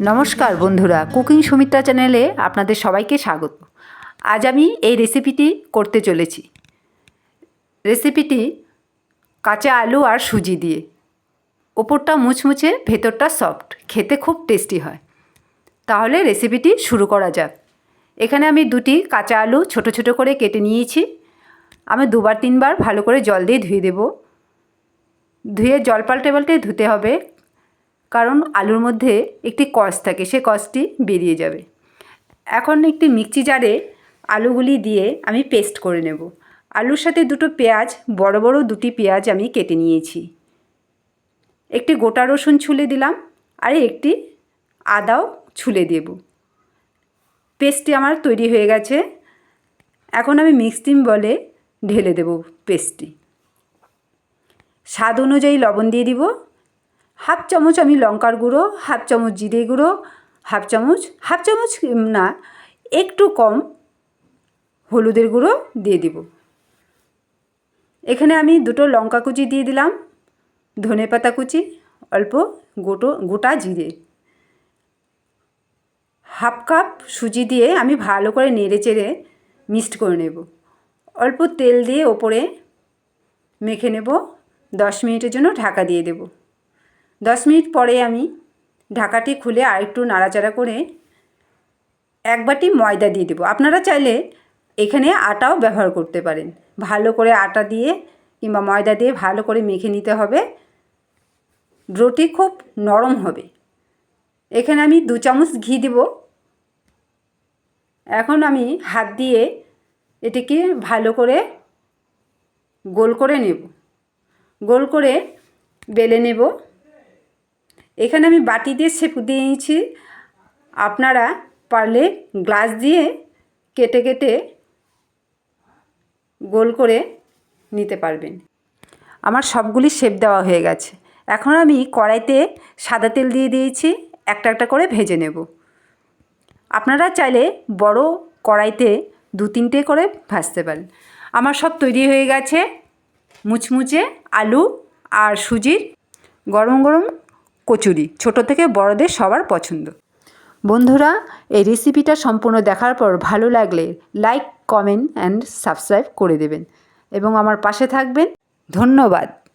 নমস্কার বন্ধুরা, কুকিং সুমিত্রা চ্যানেলে আপনাদের সবাইকে স্বাগত। আজ আমি এই রেসিপিটি করতে চলেছি। রেসিপিটি কাঁচা আলু আর সুজি দিয়ে। ওপরটা মুচমুচে ভেতরটা সফট, খেতে খুব টেস্টি হয়। তাহলে রেসিপিটি শুরু করা যাক। এখানে আমি দুটি কাঁচা আলু ছোট ছোট করে কেটে নিয়েছি। আমি দুবার তিনবার ভালো করে জল দিয়ে ধুয়ে দেব। ধুয়ে জল পাল্টে পাল্টে ধুতে হবে। কারণ আলুর মধ্যে একটি কষ থাকে, সে কষটি বেরিয়ে যাবে। এখন একটি মিক্সি জারে আলুগুলি দিয়ে আমি পেস্ট করে নেব। আলুর সাথে দুটো পেঁয়াজ, বড় বড় দুটি পেঁয়াজ আমি কেটে নিয়েছি। একটি গোটা রসুন ছুলে দিলাম, আর একটি আদাও ছুলে দেব। পেস্টটি আমার তৈরি হয়ে গেছে। এখন আমি মিক্সিং বলে ঢেলে দেব পেস্টটি। স্বাদ অনুযায়ী লবণ দিয়ে দিব। হাফ চামচ আমি লঙ্কার গুঁড়ো, হাফ চামচ জিরে গুঁড়ো, হাফ চামচ হাফ চামচ না, একটু কম হলুদের গুঁড়ো দিয়ে দিব। এখানে আমি দুটো লঙ্কা কুচি দিয়ে দিলাম, ধনে পাতা কুচি, অল্প গোটো, গোটা জিরে। হাফ কাপ সুজি দিয়ে আমি ভালো করে নেড়ে চেড়ে মিক্সড করে নেব। অল্প তেল দিয়ে ওপরে মেখে নেব, দশ মিনিটের জন্য ঢাকা দিয়ে দেবো। দশ মিনিট পরে আমি ঢাকাটি খুলে আরেকটু নাড়াচাড়া করে এক বাটি ময়দা দিয়ে দেবো। আপনারা চাইলে এখানে আটাও ব্যবহার করতে পারেন। ভালো করে আটা দিয়ে কিংবা ময়দা দিয়ে ভালো করে মেখে নিতে হবে। রুটি খুব নরম হবে। এখানে আমি দু চামচ ঘি দেব। এখন আমি হাত দিয়ে এটিকে ভালো করে গোল করে নেব। গোল করে বেলে নেব। এখানে আমি বাটি দিয়ে শেপ নিয়েছি। আপনারা পারলে গ্লাস দিয়ে কেটে কেটে গোল করে নিতে পারবেন। আমার সবগুলি শেপ দেওয়া হয়ে গেছে। এখন আমি কড়াইতে সাদা তেল দিয়ে দিয়েছি। একটা একটা করে ভেজে নেব। আপনারা চাইলে বড় কড়াইতে দু তিনটে করে ভাজতে পারেন। আমার সব তৈরি হয়ে গেছে। মুচমুচে আলু আর সুজির গরম গরম কচুরি, ছোট থেকে বড়দের সবার পছন্দ। বন্ধুরা, এই রেসিপিটা সম্পূর্ণ দেখার পর ভালো লাগলে লাইক কমেন্ট অ্যান্ড সাবস্ক্রাইব করে দেবেন। এবং আমার পাশে থাকবেন। ধন্যবাদ।